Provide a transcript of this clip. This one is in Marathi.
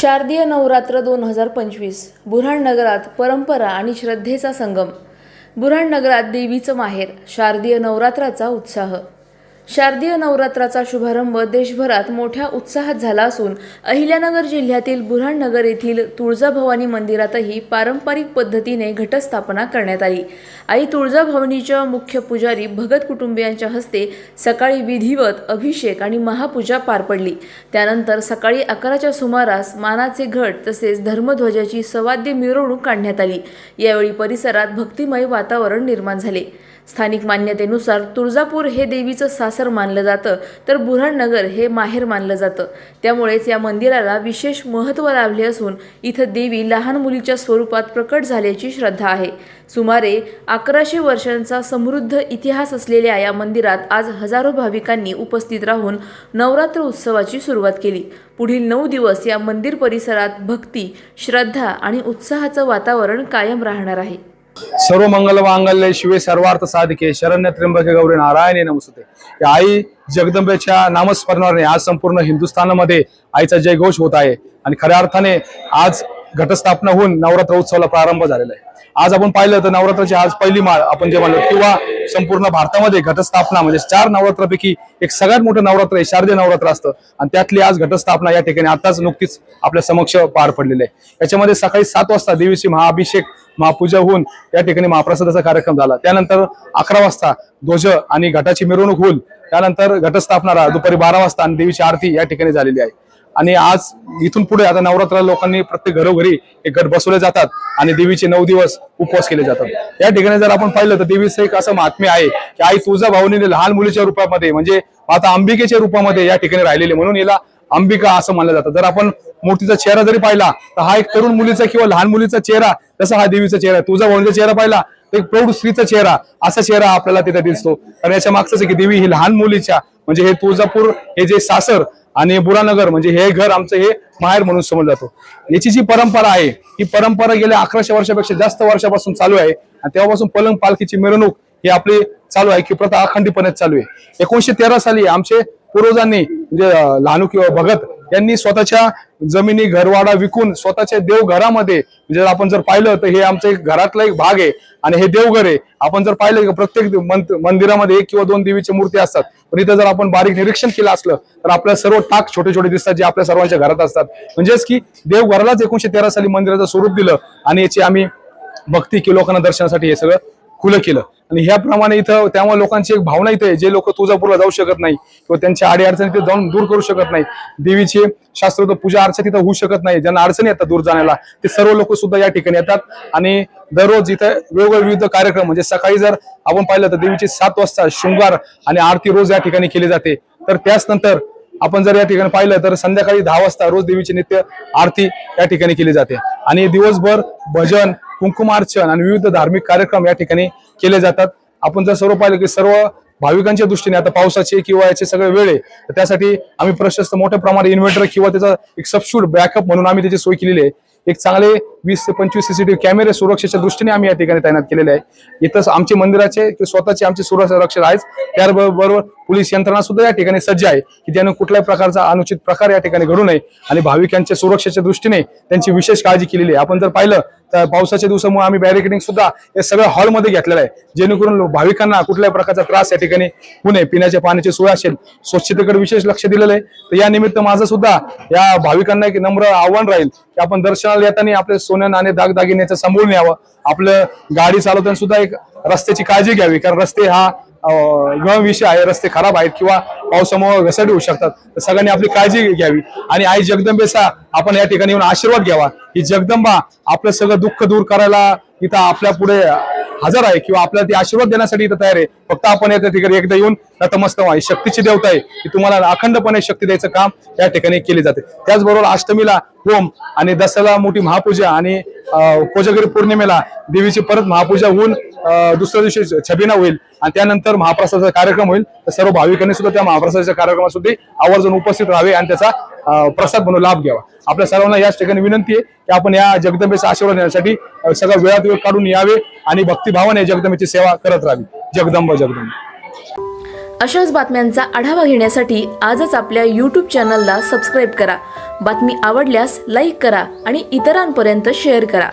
शारदीय नवरात्र दोन हजार पंचवीस बुऱ्हाणनगरात परंपरा आणि श्रद्धेचा संगम. बुऱ्हाणनगरात देवीचं माहेर शारदीय नवरात्राचा उत्साह. शारदीय नवरात्राचा शुभारंभ देशभरात मोठ्या उत्साहात झाला असून अहिल्यानगर जिल्ह्यातील बुऱ्हाणनगर येथील तुळजाभवानी मंदिरातही पारंपरिक पद्धतीने घटस्थापना करण्यात आली. आई तुळजाभवानीच्या मुख्य पुजारी भगत कुटुंबियांच्या हस्ते सकाळी विधिवत अभिषेक आणि महापूजा पार पडली. त्यानंतर सकाळी अकराच्या सुमारास मानाचे घट तसेच धर्मध्वजाची सवाद्य मिरवणूक काढण्यात आली. यावेळी परिसरात भक्तिमय वातावरण निर्माण झाले. स्थानिक मान्यतेनुसार तुळजापूर हे देवीचं सासर मानलं जातं तर बुऱ्हाणनगर हे माहेर मानलं जातं. त्यामुळेच या मंदिराला विशेष महत्त्व लाभले असून इथं देवी लहान मुलीच्या स्वरूपात प्रकट झाल्याची श्रद्धा आहे. सुमारे अकराशे वर्षांचा समृद्ध इतिहास असलेल्या या मंदिरात आज हजारो भाविकांनी उपस्थित राहून नवरात्र उत्सवाची सुरुवात केली. पुढील नऊ दिवस या मंदिर परिसरात भक्ती श्रद्धा आणि उत्साहाचं वातावरण कायम राहणार आहे. सर्व मंगल मांगल्य शिवे सर्वार्थ साधिके शरण्य त्र्यंबके गौरी नारायणे नमस्ते. आई जगदंबेच्या नामस्मरणाने आज संपूर्ण हिंदुस्थानामध्ये आईचा जयघोष होत आहे आणि खऱ्या अर्थाने आज घटस्थापना होऊन नवरात्र उत्सवाला प्रारंभ झालेला आहे. आज आपण पाहिलं तर नवरात्राची आज पहिली माळ आपण जे म्हणलो किंवा संपूर्ण भारतामध्ये घटस्थापना म्हणजे चार नवरात्रापैकी एक सगळ्यात मोठं नवरात्र आहे शारदीय नवरात्र असतं. आणि त्यातली आज घटस्थापना या ठिकाणी आताच नुकतीच आपल्या समक्ष पार पडलेली आहे. याच्यामध्ये सकाळी सात वाजता देवीची महाअभिषेक महापूजा होऊन या ठिकाणी महाप्रसादाचा कार्यक्रम झाला. त्यानंतर अकरा वाजता ध्वज आणि घटाची मिरवणूक होईल त्यानंतर घटस्थापना दुपारी बारा वाजता आणि देवीची आरती या ठिकाणी झालेली आहे. आणि आज इथून पुढे आता नवरात्रा लोकांनी प्रत्येक घरोघरी एक गट बसवले जातात आणि देवीचे नऊ दिवस उपवास केले जातात. या ठिकाणी जर आपण पाहिलं तर देवीचं एक असं महात्म्य आहे की आई तुझा भावनीने लहान मुलीच्या रूपामध्ये म्हणजे आता अंबिकेच्या रूपामध्ये या ठिकाणी राहिलेली म्हणून हिला अंबिका असं मानलं जातं. जर आपण मूर्तीचा चेहरा जरी पाहिला तर हा एक तरुण मुलीचा किंवा लहान मुलीचा चेहरा जसा हा देवीचा चेहरा आहे. भावनीचा चेहरा पाहिला तर एक प्रौढ स्त्रीचा चेहरा असा चेहरा आपल्याला तिथे दिसतो. कारण याच्या मागचं की देवी ही लहान मुलीच्या म्हणजे हे तुळजापूर हे जे सासर आणि बुरानगर म्हणजे हे घर आमचं हे माहेर म्हणून समजलं जातो. याची जी परंपरा आहे ही परंपरा गेल्या अकराशे वर्षापेक्षा जास्त वर्षापासून चालू आहे आणि तेव्हापासून पलंग पालखीची मिरवणूक ही आपली चालू आहे की प्रथा अखंडीपणे चालू आहे. एकोणीशे तेरा साली आमचे पूर्वजांनी म्हणजे लहानू किंवा भगत यांनी स्वतःच्या जमिनी घरवाडा विकून स्वतःच्या देवघरामध्ये म्हणजे आपण जर पाहिलं तर हे आमचं एक घरातला एक भाग आहे आणि हे देवघर आहे. आपण जर पाहिलं की प्रत्येक मंदिरामध्ये एक किंवा दोन देवीच्या मूर्ती असतात. पण इथं जर आपण बारीक निरीक्षण केलं असलं तर आपल्या सर्व टाक छोटे छोटे दिसतात जे आपल्या सर्वांच्या घरात असतात. म्हणजेच की देवघरालाच एकोणीशे तेरा साली मंदिराचं स्वरूप दिलं आणि याची आम्ही भक्ती की लोकांना दर्शनासाठी हे सगळं. खुलं केलं. आणि ह्याप्रमाणे इथं त्यामुळे लोकांची एक भावना इथे आहे जे लोक तुळजापूरला जाऊ शकत नाही किंवा त्यांच्या आडी अडचणी तिथे जाऊन दूर करू शकत नाही. देवीचे शास्त्रोक्त पूजा अर्चा तिथं होऊ शकत नाही ज्यांना अडचणी येतात दूर जाण्याला ते सर्व लोक सुद्धा या ठिकाणी येतात. आणि दररोज इथं वेगवेगळे विविध कार्यक्रम म्हणजे सकाळी जर आपण पाहिलं तर देवीचे सात वाजता शृंगार आणि आरती रोज या ठिकाणी केली जाते. तर त्याच नंतर आपण जर या ठिकाणी पाहिलं तर संध्याकाळी दहा वाजता रोज देवीची नित्य आरती या ठिकाणी केली जाते. आणि दिवसभर भजन कुंकुमार्चन आणि विविध धार्मिक कार्यक्रम या ठिकाणी केले जातात. आपण जर सर्व पाहिलं की सर्व भाविकांच्या दृष्टीने आता पावसाचे किंवा याचे सगळे वेळ आहे तर त्यासाठी आम्ही प्रशस्त मोठ्या प्रमाणात इन्व्हर्टर किंवा त्याचा एक सबशूट बॅकअप म्हणून आम्ही त्याची सोय केलेली आहे. एक चांगले वीस ते पंचवीस सीसीटीव्ही कॅमेरे सुरक्षेच्या दृष्टीने आम्ही या ठिकाणी तैनात केलेले आहे. इथंच आमचे मंदिराचे स्वतःचे आमचे सुरक्षा रक्षक आहेच त्याबरोबर पोलीस यंत्रणा सुद्धा या ठिकाणी सज्ज आहे की ज्यानं कुठल्याही प्रकारचा अनुचित प्रकार या ठिकाणी घडू नये आणि भाविकांच्या सुरक्षेच्या दृष्टीने त्यांची विशेष काळजी केलेली आहे. आपण जर पाहिलं तर पावसाच्या दिवसामुळे आम्ही बॅरिकेडिंग सुद्धा हे सगळं हॉलमध्ये घेतलेलं आहे. जेणेकरून भाविकांना कुठल्याही प्रकारचा त्रास या ठिकाणी होऊ नये. पिण्याच्या पाण्याची सोय असेल स्वच्छतेकडे विशेष लक्ष दिलेलं आहे. तर या निमित्त माझं सुद्धा या भाविकांना एक नम्र आव्हान राहील की आपण दर्शनाला येताना आपले सोनं आणि दागदागिन्याचं सांभाळून यावं. आपलं गाडी चालवताना सुद्धा एक रस्त्याची काळजी घ्यावी कारण रस्ते हा गहन विषय आहे. रस्ते खराब आहेत किंवा पावसामुळे घसरडी होऊ शकतात. तर सगळ्यांनी आपली काळजी घ्यावी. आणि आई जगदंबेचा आपण या ठिकाणी येऊन आशीर्वाद घ्यावा. ही जगदंबा आपलं सगळं दुःख दूर करायला इथं आपल्या पुढे हजर आहे किंवा आपल्याला ते आशीर्वाद देण्यासाठी इथं तयार आहे. फक्त आपण या ठिकाणी एकदा येऊन नतमस्तक आहे शक्तीची देवता आहे. की तुम्हाला अखंडपणे शक्ती द्यायचं काम या ठिकाणी केले जाते. त्याचबरोबर अष्टमीला होम आणि दसऱ्याला मोठी महापूजा आणि कोजागिरी पौर्णिमेला देवीची परत महापूजा होऊन दुसऱ्या दिवशी छबिना होईल आणि त्यानंतर महाप्रसादाचा कार्यक्रम होईल. तर सर्व भाविकांनी सुद्धा त्या महाप्रसादाच्या कार्यक्रमात सुद्धा आवर्जून उपस्थित राहावे आणि त्याचा प्रसाद म्हणून लाभ घ्यावा. आपल्या सर्वांना याच ठिकाणी विनंती आहे की आपण या जगदंबेचा आशीर्वाद घेण्यासाठी सगळं वेळात वेळ काढून यावे आणि भक्तिभावाने जगदंबेची सेवा करत राहावी. जगदंब जगदंब. अशाच बातम्यांचा आढावा घेण्यासाठी आजच आपल्या यूट्यूब चॅनलला सबस्क्राईब करा. बातमी आवडल्यास लाईक करा आणि इतरांपर्यंत शेअर करा.